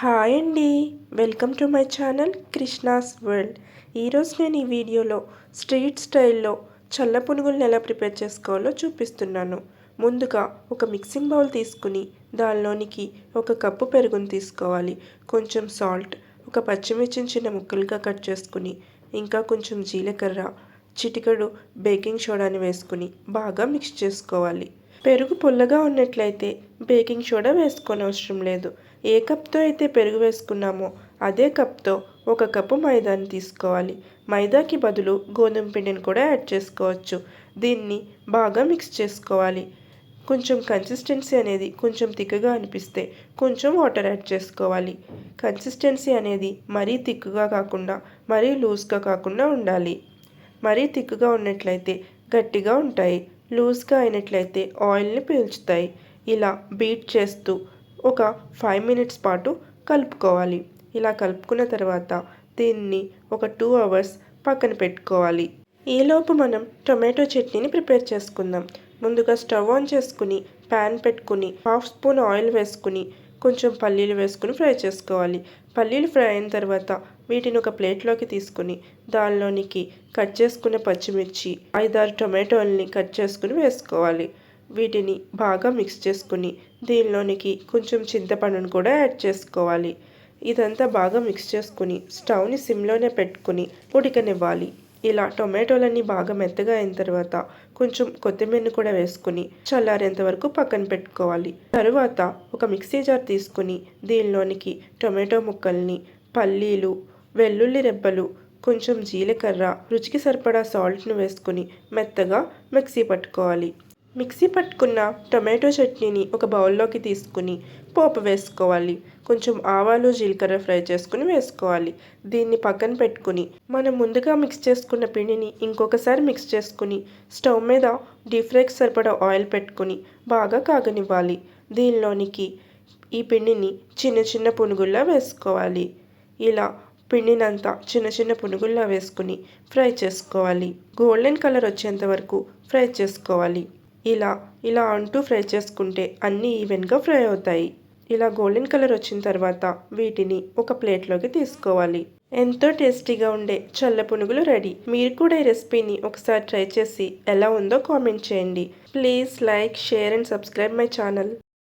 Hi అండి. Welcome to my channel Krishna's world. ఈరోజు నేను ఈ వీడియోలో స్ట్రీట్ స్టైల్లో చల్ల పునుగులను ఎలా ప్రిపేర్ చేసుకోవాలో చూపిస్తున్నాను. ముందుగా ఒక మిక్సింగ్ బౌల్ తీసుకుని దానిలోనికి ఒక కప్పు పెరుగును తీసుకోవాలి. కొంచెం సాల్ట్ ఒక పచ్చిమిర్చిని చిన్న ముక్కలుగా కట్ చేసుకుని ఇంకా కొంచెం జీలకర్ర చిటికడు బేకింగ్ సోడాని వేసుకుని బాగా మిక్స్ చేసుకోవాలి. పెరుగు పుల్లగా ఉన్నట్లయితే బేకింగ్ సోడా వేసుకోని అవసరం లేదు. ఏ కప్తో అయితే పెరుగు వేసుకున్నామో అదే కప్తో ఒక కప్పు మైదాని తీసుకోవాలి. మైదాకి బదులు గోధుమ పిండిని కూడా యాడ్ చేసుకోవచ్చు. దీన్ని బాగా మిక్స్ చేసుకోవాలి. కొంచెం కన్సిస్టెన్సీ అనేది కొంచెం తిక్కగా అనిపిస్తే కొంచెం వాటర్ యాడ్ చేసుకోవాలి. కన్సిస్టెన్సీ అనేది మరీ తిక్కుగా కాకుండా మరీ లూజ్గా కాకుండా ఉండాలి. మరీ తిక్కుగా ఉన్నట్లయితే గట్టిగా ఉంటాయి. లూజ్గా అయినట్లయితే ఆయిల్ని పీల్చుతాయి. ఇలా బీట్ చేస్తూ ఒక ఫైవ్ మినిట్స్ పాటు కలుపుకోవాలి. ఇలా కలుపుకున్న తర్వాత దీన్ని ఒక టూ అవర్స్ పక్కన పెట్టుకోవాలి. ఈలోపు మనం టొమాటో చట్నీని ప్రిపేర్ చేసుకుందాం. ముందుగా స్టవ్ ఆన్ చేసుకుని ప్యాన్ పెట్టుకుని హాఫ్ స్పూన్ ఆయిల్ వేసుకుని కొంచెం పల్లీలు వేసుకుని ఫ్రై చేసుకోవాలి. పల్లీలు ఫ్రై అయిన తర్వాత వీటిని ఒక ప్లేట్లోకి తీసుకుని దానిలోనికి కట్ చేసుకున్న పచ్చిమిర్చి ఐదారు టొమాటోల్ని కట్ చేసుకుని వేసుకోవాలి. వీటిని బాగా మిక్స్ చేసుకుని దీనిలోనికి కొంచెం చింతపండును కూడా యాడ్ చేసుకోవాలి. ఇదంతా బాగా మిక్స్ చేసుకుని స్టవ్ని సిమ్లోనే పెట్టుకుని ఉడికనివ్వాలి ఇలా టొమాటోలన్నీ బాగా మెత్తగా అయిన తర్వాత కొంచెం కొత్తిమీరను కూడా వేసుకుని చల్లారేంత వరకు పక్కన పెట్టుకోవాలి. తరువాత ఒక మిక్సీ జార్ తీసుకుని దీనిలోనికి టొమాటో ముక్కల్ని పల్లీలు వెల్లుల్లి రెబ్బలు కొంచెం జీలకర్ర రుచికి సరిపడా సాల్ట్ను వేసుకుని మెత్తగా మిక్సీ పట్టుకోవాలి. మిక్సీ పట్టుకున్న టొమాటో చట్నీని ఒక బౌల్లోకి తీసుకుని పోపు వేసుకోవాలి. కొంచెం ఆవాలు జీలకర్ర ఫ్రై చేసుకుని వేసుకోవాలి. దీన్ని పక్కన పెట్టుకుని మనం ముందుగా మిక్స్ చేసుకున్న పిండిని ఇంకొకసారి మిక్స్ చేసుకుని స్టవ్ మీద డీప్ ఫ్రైకి సరిపడా ఆయిల్ పెట్టుకుని బాగా కాగనివ్వాలి. దీనిలోనికి ఈ పిండిని చిన్న చిన్న పునుగుల్లా వేసుకోవాలి. ఇలా పిండినంతా చిన్న చిన్న పునుగుల్లా వేసుకుని ఫ్రై చేసుకోవాలి. గోల్డెన్ కలర్ వచ్చేంత వరకు ఫ్రై చేసుకోవాలి. ఇలా ఇలా అంటూ ఫ్రై చేసుకుంటే అన్నీ ఈవెన్గా ఫ్రై అవుతాయి. ఇలా గోల్డెన్ కలర్ వచ్చిన తర్వాత వీటిని ఒక ప్లేట్లోకి తీసుకోవాలి. ఎంతో టేస్టీగా ఉండే చల్ల పునుగులు రెడీ. మీరు కూడా ఈ రెసిపీని ఒకసారి ట్రై చేసి ఎలా ఉందో కామెంట్ చేయండి. Please like share and subscribe my channel.